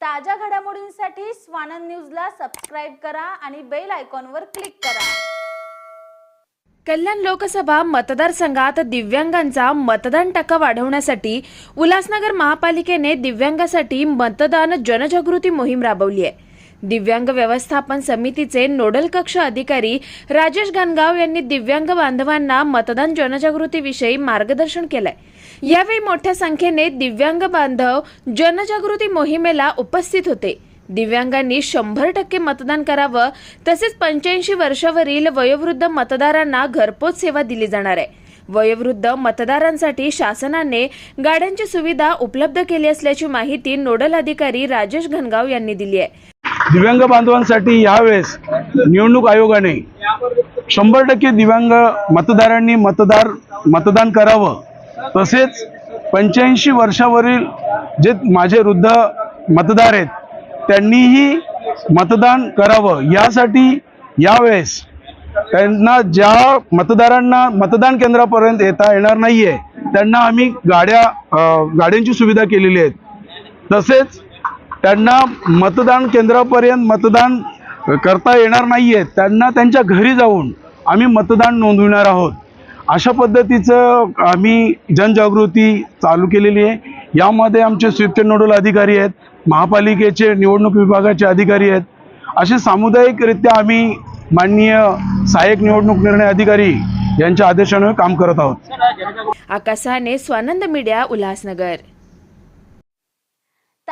ताज्या घडामोडींसाठी स्वानंद न्यूजला सबस्क्राईब करा आणि बेल आयकॉनवर क्लिक करा. कल्याण लोकसभा मतदारसंघात दिव्यांगांचा मतदान टक्का वाढवण्यासाठी उल्हासनगर महापालिकेने दिव्यांगासाठी मतदान जनजागृती मोहीम राबवली आहे. दिव्यांग व्यवस्थापन समितीचे नोडल कक्ष अधिकारी राजेश गानगाव यांनी दिव्यांग बांधवांना मतदान जनजागृतीविषयी मार्गदर्शन केलंय. यावेळी मोठ्या संख्येने दिव्यांग बांधव जनजागृती मोहिमेला उपस्थित होते. दिव्यांगांनी शंभर टक्के मतदान करावं तसेच पंच्याऐंशी वर्षावरील वयोवृद्ध मतदारांना घरपोच सेवा दिली जाणार आहे. वयोवृद्ध मतदारांसाठी शासनाने गाड्यांची सुविधा उपलब्ध केली असल्याची माहिती नोडल अधिकारी राजेश घनगाव यांनी दिली आहे. दिव्यांग बांधवांसाठी यावेळेस निवडणूक आयोगाने शंभर टक्के दिव्यांग मतदारांनी मतदार मतदान करावं. तसेच पंच्याऐंशी वर्षावरील जे माझे वृद्ध मतदार आहेत त्यांनीही मतदान करावं. यासाठी यावेळेस त्यांना ज्या मतदारांना मतदान केंद्रापर्यंत येता येणार नाही आहे त्यांना आम्ही गाड्या गाड्यांची सुविधा केलेली आहे तसेच त्यांना मतदान केंद्रापर्यंत मतदान करता येणार नाही आहेत त्यांना त्यांच्या घरी जाऊन आम्ही मतदान नोंदविणार आहोत. अशा पद्धतीचं आम्ही जनजागृती चालू केलेली आहे. यामध्ये आमचे स्विफ्ट नोडल अधिकारी आहेत महापालिकेचे निवडणूक विभागाचे अधिकारी आहेत. असे सामुदायिकरित्या आम्ही माननीय सहाय्यक निवडणूक निर्णय अधिकारी यांच्या आदेशाने काम करत आहोत. आकाशाने स्वानंद मीडिया उल्हासनगर.